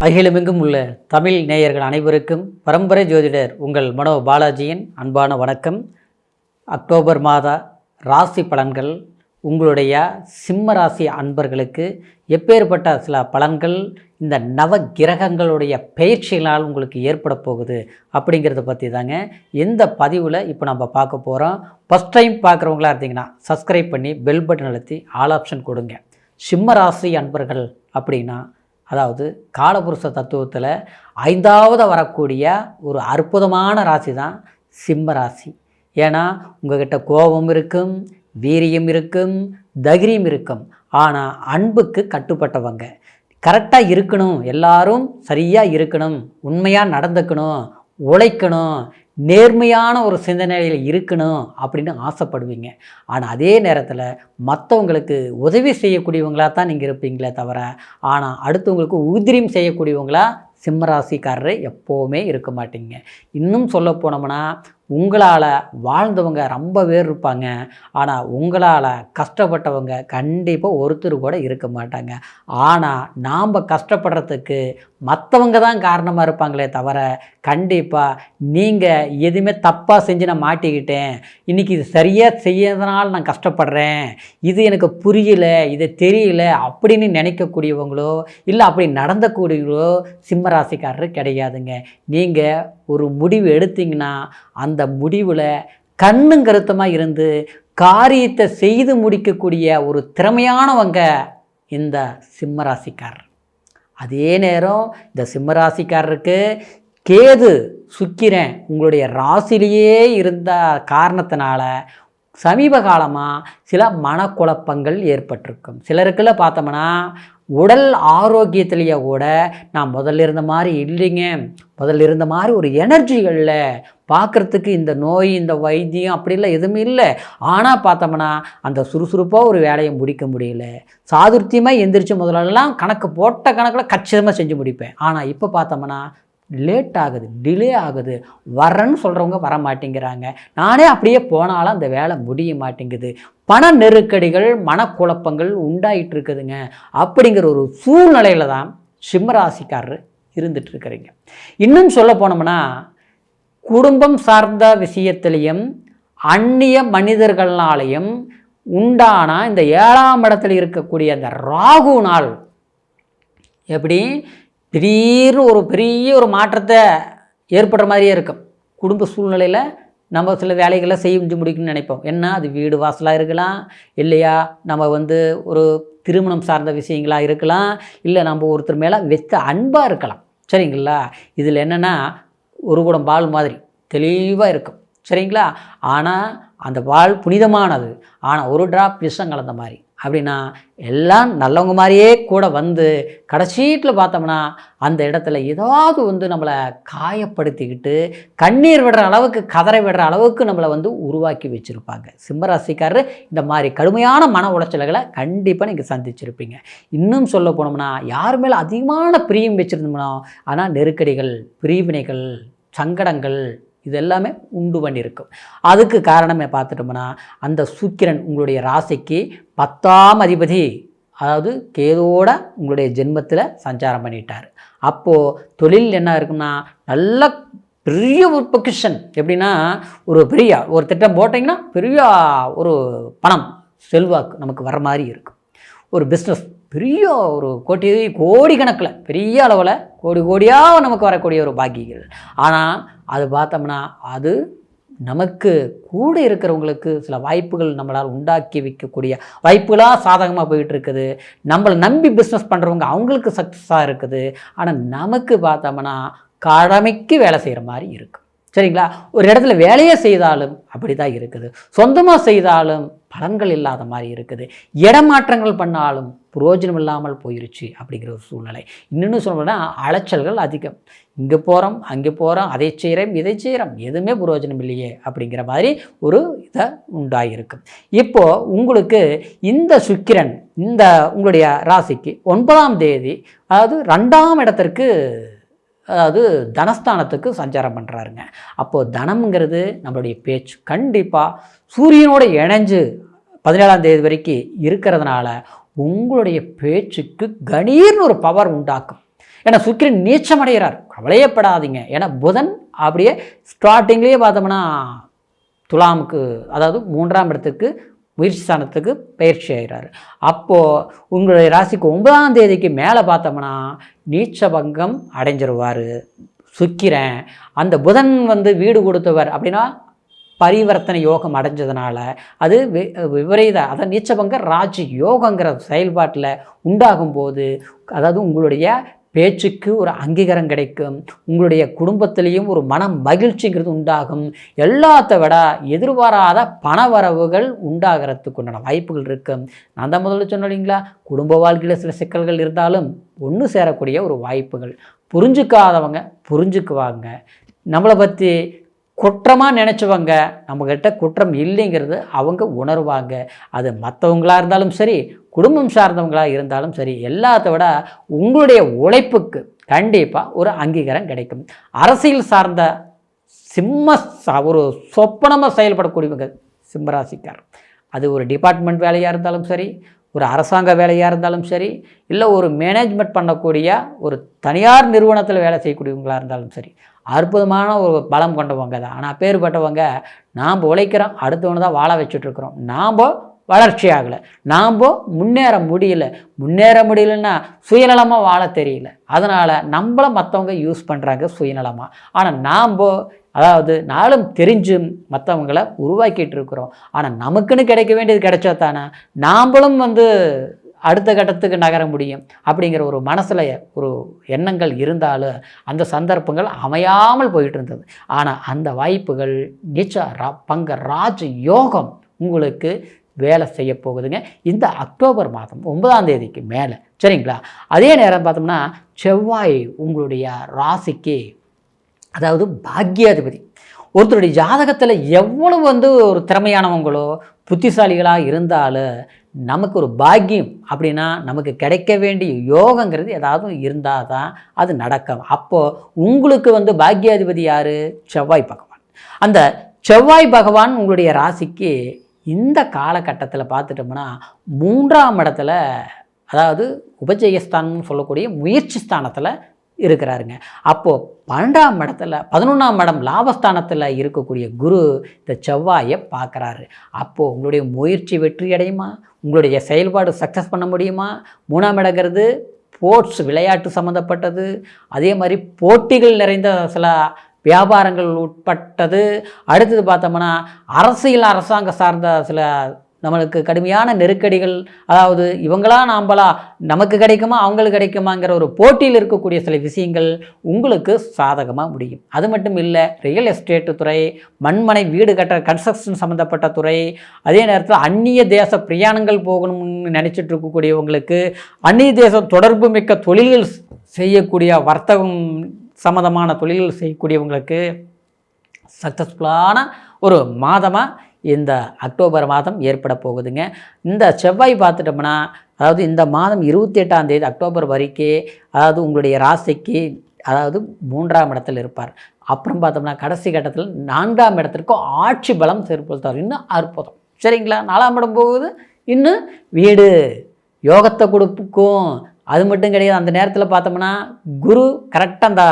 அகிலமெங்கும் உள்ள தமிழ் நேயர்கள் அனைவருக்கும் பரம்பரை ஜோதிடர் உங்கள் மனோ பாலாஜியின் அன்பான வணக்கம். அக்டோபர் மாத ராசி பலன்கள் உங்களுடைய சிம்ம ராசி அன்பர்களுக்கு எப்பேற்பட்ட சில பலன்கள் இந்த நவ கிரகங்களுடைய பயிற்சிகளால் உங்களுக்கு ஏற்பட போகுது அப்படிங்கிறத பற்றி தாங்க எந்த பதிவில் இப்போ நம்ம பார்க்க போகிறோம் ஃபஸ்ட் டைம் பார்க்குறவங்களா இருந்தீங்கன்னா சப்ஸ்கிரைப் பண்ணி பெல் பட்டன் அழுத்தி ஆல் ஆப்ஷன் கொடுங்க. சிம்ம ராசி அன்பர்கள் அப்படின்னா அதாவது காலபுருஷ தத்துவத்தில் ஐந்தாவது வரக்கூடிய ஒரு அற்புதமான ராசி தான் சிம்ம ராசி. ஏன்னா உங்ககிட்ட கோபம் இருக்கும் வீரியம் இருக்கும் தைரியம் இருக்கும். ஆனால் அன்புக்கு கட்டுப்பட்டவங்க. கரெக்டாக இருக்கணும். எல்லாரும் சரியாக இருக்கணும். உண்மையாக நடந்துக்கணும். உழைக்கணும். நேர்மையான ஒரு சிந்தனையில் இருக்கணும் அப்படின்னு ஆசைப்படுவீங்க. ஆனால் அதே நேரத்தில் மற்றவங்களுக்கு உதவி செய்யக்கூடியவங்களாக தான் நீங்கள் இருப்பீங்களே தவிர ஆனால் அடுத்தவங்களுக்கு உதிரியம் செய்யக்கூடியவங்களா சிம்மராசிக்காரர் எப்போவுமே இருக்க மாட்டீங்க. இன்னும் சொல்ல போனோம்னா உங்களால் வாழ்ந்தவங்க ரொம்ப பேர் இருப்பாங்க. ஆனால் உங்களால் கஷ்டப்பட்டவங்க கண்டிப்பாக ஒருத்தர் கூட இருக்க மாட்டாங்க. ஆனால் நாம் கஷ்டப்படுறதுக்கு மற்றவங்க தான் காரணமாக இருப்பாங்களே தவிர கண்டிப்பாக நீங்கள் எதுவுமே தப்பாக செஞ்சு நான் மாட்டிக்கிட்டேன். இன்றைக்கி இது சரியாக செய்யறதுனால நான் கஷ்டப்படுறேன். இது எனக்கு புரியல இது தெரியல அப்படின்னு நினைக்கக்கூடியவங்களோ இல்லை அப்படி நடந்தக்கூடியவங்களோ சிம்மராசிக்காரர் கிடையாதுங்க. நீங்கள் ஒரு முடிவு எடுத்தீங்கன்னா அந்த முடிவில் கண்ணும் கருத்தமாக இருந்து காரியத்தை செய்து முடிக்கக்கூடிய ஒரு திறமையானவங்க இந்த சிம்மராசிக்காரர். அதே நேரம் இந்த சிம்மராசிக்காரருக்கு கேது சுக்கிரன் உங்களுடைய ராசிலேயே இருந்த காரணத்தினால சமீப காலமாக சில மனக்குழப்பங்கள் ஏற்பட்டிருக்கும். சிலருக்குள்ள பார்த்தோம்னா உடல் ஆரோக்கியத்திலேயே கூட நான் முதல்ல இருந்த மாதிரி இல்லைங்க. முதல்ல இருந்த மாதிரி ஒரு எனர்ஜிகளில் பார்க்குறதுக்கு இந்த நோய் இந்த வைத்தியம் அப்படிலாம் எதுவுமே இல்லை. ஆனால் பார்த்தோம்னா அந்த சுறுசுறுப்பாக ஒரு வேலையை முடிக்க முடியல. சாதுர்த்தியமாக எந்திரிச்சு முதலெல்லாம் கணக்கு போட்ட கணக்கில் கச்சிதமாக செஞ்சு முடிப்பேன். ஆனால் இப்போ பார்த்தோம்னா லேட் ஆகுது டிலே ஆகுது. வரேன்னு சொல்கிறவங்க வர மாட்டேங்கிறாங்க நானே அப்படியே போனாலும் அந்த வேலை முடிய மாட்டேங்குது. பண நெருக்கடிகள் மனக்குழப்பங்கள் உண்டாயிட்டு இருக்குதுங்க அப்படிங்கிற ஒரு சூழ்நிலையில தான் சிம்மராசிக்காரர் இருந்துட்டு இருக்கிறீங்க இன்னும் சொல்ல போனோம்னா குடும்பம் சார்ந்த விஷயத்திலையும் அந்நிய மனிதர்களாலையும் உண்டான இந்த ஏழாம் இடத்துல இருக்கக்கூடிய அந்த ராகு நாள் எப்படி? திடீர்னு ஒரு பெரிய ஒரு மாற்றத்தை ஏற்படுற மாதிரியே இருக்கும். குடும்ப சூழ்நிலையில் நம்ம சில வேலைகளை செஞ்சு முடிக்கணும்னு நினைப்போம். என்ன அது வீடு வாசலாக இருக்கலாம். இல்லையா நம்ம வந்து ஒரு திருமணம் சார்ந்த விஷயங்களாக இருக்கலாம். இல்லை நம்ம ஒருத்தர் மேலே வெத்த அன்பாக இருக்கலாம். சரிங்களா? இதில் என்னென்னா ஒரு குடம் பால் மாதிரி தெளிவாக இருக்கும். சரிங்களா? ஆனால் அந்த பால் புனிதமானது. ஆனால் ஒரு ட்ராப் விஷம் கலந்த மாதிரி. அப்படின்னா எல்லாம் நல்லவங்க மாதிரியே கூட வந்து கடைசீட்டில் பார்த்தோம்னா அந்த இடத்துல ஏதாவது வந்து நம்மளை காயப்படுத்திக்கிட்டு கண்ணீர் விடுற அளவுக்கு கதரை விடுற அளவுக்கு நம்மளை வந்து உருவாக்கி வச்சுருப்பாங்க. சிம்மராசிக்காரர் இந்த மாதிரி கடுமையான மன உளைச்சல்களை கண்டிப்பாக நீங்கள் சந்திச்சிருப்பீங்க. இன்னும் சொல்ல போனோம்னா யார் மேலே அதிகமான பிரியம் வச்சுருந்தோம்னா ஆனால் நெருக்கடிகள் பிரிவினைகள் சங்கடங்கள் இது எல்லாமே உண்டு பண்ணியிருக்கும். அதுக்கு காரணமே பார்த்துட்டோம்னா அந்த சுக்கிரன் உங்களுடைய ராசிக்கு பத்தாம் அதிபதி அதாவது கேதோட உங்களுடைய ஜென்மத்தில் சஞ்சாரம் பண்ணிட்டார். அப்போது தொழில் என்ன இருக்குன்னா நல்ல பெரிய ஒரு பொக்கிஷன். எப்படின்னா ஒரு பெரிய ஒரு திட்டம் போட்டிங்கன்னா பெரிய ஒரு பணம் செல்வாக்கு நமக்கு வர மாதிரி இருக்கும். ஒரு பிஸ்னஸ் பெரிய ஒரு கோட்டி கோடி கணக்கில் பெரிய அளவில் கோடி கோடியாக நமக்கு வரக்கூடிய ஒரு பாக்கியங்கள் ஆனால் அது பார்த்தோம்னா அது நமக்கு கூட இருக்கிறவங்களுக்கு சில வாய்ப்புகள் நம்மளால் உண்டாக்கி வைக்கக்கூடிய வாய்ப்புகளாக சாதகமாக போயிட்டு இருக்குது நம்மளை நம்பி பிஸ்னஸ் பண்ணுறவங்க அவங்களுக்கு சக்ஸஸாக இருக்குது. ஆனால் நமக்கு பார்த்தோம்னா கடமைக்கு வேலை செய்கிற மாதிரி இருக்கும் சரிங்களா? ஒரு இடத்துல வேலையே செய்தாலும் அப்படி தான் இருக்குது. சொந்தமாக செய்தாலும் பலன்கள் இல்லாத மாதிரி இருக்குது. இடமாற்றங்கள் பண்ணாலும் புரோஜனம் இல்லாமல் போயிருச்சு அப்படிங்கிற ஒரு சூழ்நிலை. இன்னொன்று சொல்லணும்னா அலைச்சல்கள் அதிகம். இங்கே போகிறோம் அங்கே போகிறோம் அதை செய்கிறோம் இதை செய்கிறோம் எதுவுமே புரோஜனம் இல்லையே அப்படிங்கிற மாதிரி ஒரு இதை உண்டாகிருக்கும் இப்போது உங்களுக்கு இந்த சுக்கிரன் இந்த உங்களுடைய ராசிக்கு ஒன்பதாம் தேதி அதாவது ரெண்டாம் இடத்திற்கு அதாவது தனஸ்தானத்துக்கு சஞ்சாரம் பண்ணுறாருங்க அப்போது தனம்ங்கிறது நம்மளுடைய பேச்சு. கண்டிப்பாக சூரியனோட இணைஞ்சு பதினேழாம் தேதி வரைக்கும் இருக்கிறதுனால உங்களுடைய பேச்சுக்கு கணீர்னு ஒரு பவர் உண்டாக்கும். ஏன்னா சுக்கிரன் நீச்சம் அடைகிறார் கவலையப்படாதீங்க. ஏன்னா புதன் அப்படியே ஸ்டார்டிங்லேயே பார்த்தோம்னா துலாமுக்கு அதாவது மூன்றாம் இடத்துக்கு முயற்சி ஸ்தானத்துக்கு பயிற்சி ஆகிறார். அப்போது உங்களுடைய ராசிக்கு ஒன்பதாம் தேதிக்கு மேலே பார்த்தோம்னா நீச்சபங்கம் அடைஞ்சிருவார். சுக்கிரன் அந்த புதன் வந்து வீடு கொடுத்தவர் அப்படின்னா பரிவர்த்தனை யோகம் அடைஞ்சதுனால அது வி- விபரீத அதான் நீச்சபங்க ராஜ யோகங்கிற செயல்பாட்டில் உண்டாகும் போது அதாவது உங்களுடைய பேச்சுக்கு ஒரு அங்கீகாரம் கிடைக்கும் உங்களுடைய குடும்பத்திலையும் ஒரு மன மகிழ்ச்சிங்கிறது உண்டாகும் எல்லாத்த விட எதிர்பாராத பணவரவுகள் உண்டாகிறதுக்கு உண்டான வாய்ப்புகள் இருக்கும் நான் தான் முதல்ல சொன்னேன் இல்லைங்களா? குடும்ப வாழ்க்கையில் சில சிக்கல்கள் இருந்தாலும் ஒன்று சேரக்கூடிய ஒரு வாய்ப்புகள். புரிஞ்சுக்காதவங்க புரிஞ்சுக்குவாங்க. நம்மளை பற்றி குற்றமாக நினச்சவங்க நம்மக்கிட்ட குற்றம் இல்லைங்கிறது அவங்க உணர்வாங்க. அது மற்றவங்களாக இருந்தாலும் சரி குடும்பம் சார்ந்தவங்களாக இருந்தாலும் சரி எல்லாத்த விட உங்களுடைய உழைப்புக்கு கண்டிப்பாக ஒரு அங்கீகாரம் கிடைக்கும். அரசியல் சார்ந்த சிம்ம ஒரு சொப்பனமாக செயல்படக்கூடியவங்க சிம்மராசிக்கார் அது ஒரு டிபார்ட்மெண்ட் வேலையாக இருந்தாலும் சரி ஒரு அரசாங்க வேலையாக இருந்தாலும் சரி இல்லை ஒரு மேனேஜ்மெண்ட் பண்ணக்கூடிய ஒரு தனியார் நிறுவனத்தில் வேலை செய்யக்கூடியவங்களாக இருந்தாலும் சரி அற்புதமான ஒரு பலம் கொண்டவங்க தான். ஆனால் பேர்பட்டவங்க நாம் உழைக்கிறோம் அடுத்தவனை தான் வாழ வச்சுட்ருக்குறோம். நாம் வளர்ச்சி ஆகலை. நாம் முன்னேற முடியல. முன்னேற முடியலன்னா சுயநலமாக வாழ தெரியல. அதனால் நம்மளை மற்றவங்க யூஸ் பண்ணுறாங்க சுயநலமாக ஆனால் நாம் அதாவது நாளும் தெரிஞ்சு மற்றவங்களை உருவாக்கிட்டு இருக்கிறோம் ஆனால் நமக்குன்னு கிடைக்க வேண்டியது கிடைச்சா தானே? நாம்பளும் வந்து அடுத்த கட்டத்துக்கு நகர முடியும் அப்படிங்கிற ஒரு மனசில் ஒரு எண்ணங்கள் இருந்தாலும் அந்த சந்தர்ப்பங்கள் அமையாமல் போயிட்டு இருந்தது ஆனால் அந்த வாய்ப்புகள் நிச்ச ரா பங்க ராஜ யோகம் உங்களுக்கு வேலை செய்ய போகுதுங்க. இந்த அக்டோபர் மாதம் ஒன்பதாம் தேதிக்கு மேலே சரிங்களா? அதே நேரம் பார்த்தோம்னா செவ்வாய் உங்களுடைய ராசிக்கு அதாவது பாக்யாதிபதி ஒருத்தருடைய ஜாதகத்தில் எவ்வளவு வந்து ஒரு திறமையானவங்களோ புத்திசாலிகளாக இருந்தாலும் நமக்கு ஒரு பாக்கியம் அப்படின்னா நமக்கு கிடைக்க வேண்டிய யோகங்கிறது ஏதாவது இருந்தால் தான் அது நடக்கும். அப்போது உங்களுக்கு வந்து பாக்கியாதிபதி யார்? செவ்வாய் பகவான். அந்த செவ்வாய் பகவான் உங்களுடைய ராசிக்கு இந்த காலகட்டத்தில் பார்த்துட்டோம்னா மூன்றாம் இடத்துல அதாவது உபஜயஸ்தானம்னு சொல்லக்கூடிய முயற்சி ஸ்தானத்தில் இருக்கிறாருங்க. அப்போது பன்னெண்டாம் இடத்துல பதினொன்றாம் இடம் லாபஸ்தானத்தில் இருக்கக்கூடிய குரு இந்த செவ்வாயை பார்க்குறாரு. அப்போது உங்களுடைய முயற்சி வெற்றி அடையுமா? உங்களுடைய செயல்பாடு சக்ஸஸ் பண்ண முடியுமா? மூணாம் இடங்கிறது ஸ்போர்ட்ஸ் விளையாட்டு சம்மந்தப்பட்டது அதே மாதிரி போட்டிகள் நிறைந்த சில வியாபாரங்கள் உட்பட்டது. அடுத்தது பார்த்தோம்னா அரசியல் அரசாங்க சார்ந்த சில நம்மளுக்கு கடுமையான நெருக்கடிகள் அதாவது இவங்களா நாம்பளா நமக்கு கிடைக்குமா அவங்களுக்கு கிடைக்குமாங்கிற ஒரு போட்டியில் இருக்கக்கூடிய சில விஷயங்கள் உங்களுக்கு சாதகமாக முடியும். அது மட்டும் இல்லை ரியல் எஸ்டேட்டு துறை மண்மனை வீடு கட்ட கன்ஸ்ட்ரக்ஷன் சம்மந்தப்பட்ட துறை அதே நேரத்தில் அந்நிய தேச பிரயாணங்கள் போகணும்னு நினச்சிட்டு இருக்கக்கூடியவங்களுக்கு அந்நிய தேசம் தொடர்பு மிக்க தொழில்கள் செய்யக்கூடிய வர்த்தகம் சம்மந்தமான தொழில்கள் செய்யக்கூடியவங்களுக்கு சக்ஸஸ்ஃபுல்லான ஒரு மாதமாக இந்த அக்டோபர் மாதம் ஏற்பட போகுதுங்க. இந்த செவ்வாய் பார்த்துட்டோம்னா அதாவது இந்த மாதம் இருபத்தி எட்டாம் தேதி அக்டோபர் வரைக்கும் அதாவது உங்களுடைய ராசிக்கு அதாவது மூன்றாம் இடத்தில் இருப்பார். அப்புறம் பார்த்தோம்னா கடைசி கட்டத்தில் நான்காம் இடத்திற்கும் ஆட்சி பலம் செயற்படுத்தார் இன்னும் அற்புதம். சரிங்களா? நாலாம் இடம் போகுது. இன்னும் வீடு யோகத்தை கொடுக்கும். அது மட்டும் கிடையாது. அந்த நேரத்தில் பார்த்தோம்னா குரு கரெக்டாக அந்த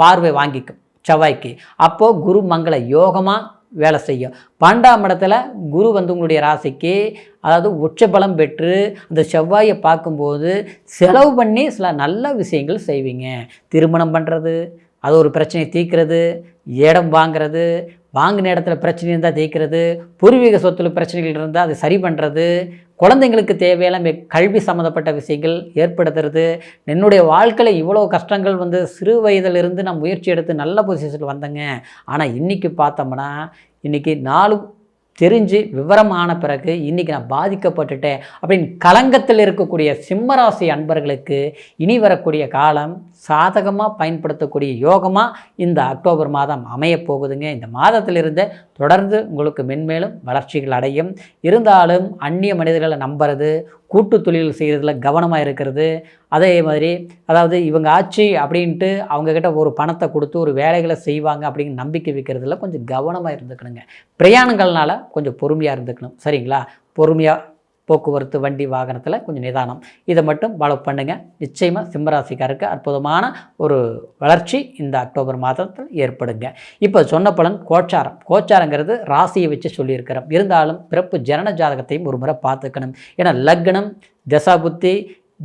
பார்வை வாங்கிக்கும் செவ்வாய்க்கு. அப்போது குரு மங்கள யோகமாக வேலை செய்யும். பன்னெண்டாம் இடத்துல குரு வந்து உங்களுடைய ராசிக்கு அதாவது உச்ச பலம் பெற்று அந்த செவ்வாயை பார்க்கும்போது செலவு பண்ணி சில நல்ல விஷயங்கள் செய்வீங்க. திருமணம் பண்ணுறது அது ஒரு பிரச்சனையை தீர்க்கிறது இடம் வாங்குறது வாங்கின இடத்துல பிரச்சனை இருந்தால் தீர்க்கிறது பூர்வீக சொத்துல பிரச்சனைகள் இருந்தால் அதை சரி பண்ணுறது குழந்தைங்களுக்கு தேவையான கல்வி சம்மந்தப்பட்ட விஷயங்கள் ஏற்படுத்துறது என்னுடைய வாழ்க்கையில் இவ்வளோ கஷ்டங்கள் வந்து சிறு வயதிலிருந்து நான் முயற்சி எடுத்து நல்ல பொசிஷனில் வந்தேங்க. ஆனால் இன்றைக்கி பார்த்தோம்னா இன்றைக்கி நாலு தெரிஞ்சு விவரமான பிறகு இன்றைக்கி நான் பாதிக்கப்பட்டுட்டேன். அப்படின்னு கலங்கத்தில் இருக்கக்கூடிய சிம்மராசி அன்பர்களுக்கு இனி வரக்கூடிய காலம் சாதகமாக பயன்படுத்தக்கூடிய யோகமாக இந்த அக்டோபர் மாதம் அமையப் போகுதுங்க. இந்த மாதத்திலிருந்து தொடர்ந்து உங்களுக்கு மென்மேலும் வளர்ச்சிகள் அடையும். இருந்தாலும் அந்நிய மனிதர்களை நம்புறது கூட்டு தொழில் செய்கிறதுல கவனமாக இருக்கிறது. அதே மாதிரி அதாவது இவங்க ஆட்சி அப்படின்ட்டு அவங்கக்கிட்ட ஒரு பணத்தை கொடுத்து ஒரு வேலைகளை செய்வாங்க அப்படிங்கிற நம்பிக்கை வைக்கிறதுல கொஞ்சம் கவனமாக இருந்துக்கணுங்க. பிரயாணங்கள்னால கொஞ்சம் பொறுமையாக இருந்துக்கணும். சரிங்களா? பொறுமையாக போக்குவரத்து வண்டி வாகனத்தில் கொஞ்சம் நிதானம். இதை மட்டும் ஃபாலோ பண்ணுங்கள் நிச்சயமாக சிம்மராசிக்காருக்கு அற்புதமான ஒரு வளர்ச்சி இந்த அக்டோபர் மாதத்தில் ஏற்படுங்க. இப்போ சொன்ன பலன் கோச்சாரம். கோச்சாரங்கிறது ராசியை வச்சு சொல்லியிருக்கிறோம். இருந்தாலும் பிறப்பு ஜனன ஜாதகத்தையும் ஒரு முறை பார்த்துக்கணும். ஏன்னா லக்னம் தசாபுத்தி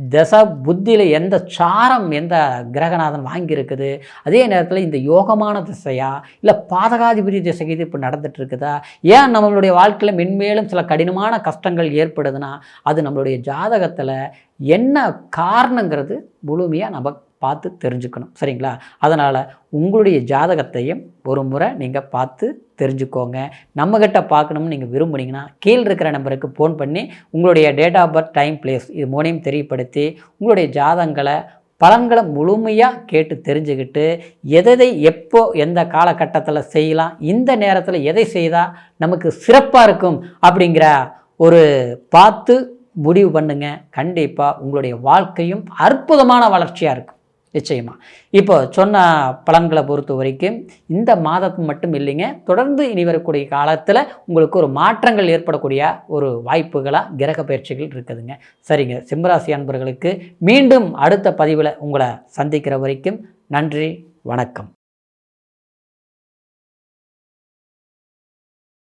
தசா புத்தியில் எந்த சாரம் எந்த கிரகநாதன் வாங்கியிருக்குது? அதே நேரத்தில் இந்த யோகமான திசையா? இல்லை பாதகாதிபதி திசை இது இப்போ நடந்துட்டு இருக்குதா ஏன் நம்மளுடைய வாழ்க்கையில் மென்மேலும் சில கடினமான கஷ்டங்கள் ஏற்படுதுன்னா அது நம்மளுடைய ஜாதகத்தில் என்ன காரணங்கிறது முழுமையாக நம்ம பார்த்து தெரிஞ்சுக்கணும். சரிங்களா? அதனால் உங்களுடைய ஜாதகத்தையும் ஒரு முறை நீங்கள் பார்த்து தெரிஞ்சுக்கோங்க. நம்மக்கிட்ட பார்க்கணும்னு நீங்கள் விரும்புனீங்கன்னா கீழே இருக்கிற நம்பருக்கு ஃபோன் பண்ணி உங்களுடைய date of birth time place இது மூணையும் தெரியப்படுத்தி உங்களுடைய ஜாதகங்களை பலன்களை முழுமையாக கேட்டு தெரிஞ்சுக்கிட்டு எதை எப்போ எந்த காலகட்டத்தில் செய்யலாம் இந்த நேரத்தில் எதை செய்தால் நமக்கு சிறப்பாக இருக்கும் அப்படிங்கிற ஒரு பார்த்து முடிவு பண்ணுங்கள் கண்டிப்பாக உங்களுடைய வாழ்க்கையும் அற்புதமான வளர்ச்சியாக இருக்கும். நிச்சயமாக இப்போ சொன்ன பலன்களை பொறுத்த வரைக்கும் இந்த மாதத்து மட்டும் இல்லைங்க தொடர்ந்து இனி வரக்கூடிய காலத்தில் உங்களுக்கு ஒரு மாற்றங்கள் ஏற்படக்கூடிய ஒரு வாய்ப்புகளாக கிரக பயிற்சிகள் இருக்குதுங்க. சரிங்க சிம்மராசி அன்பர்களுக்கு மீண்டும் அடுத்த பதிவில் உங்களை சந்திக்கிற வரைக்கும் நன்றி வணக்கம்.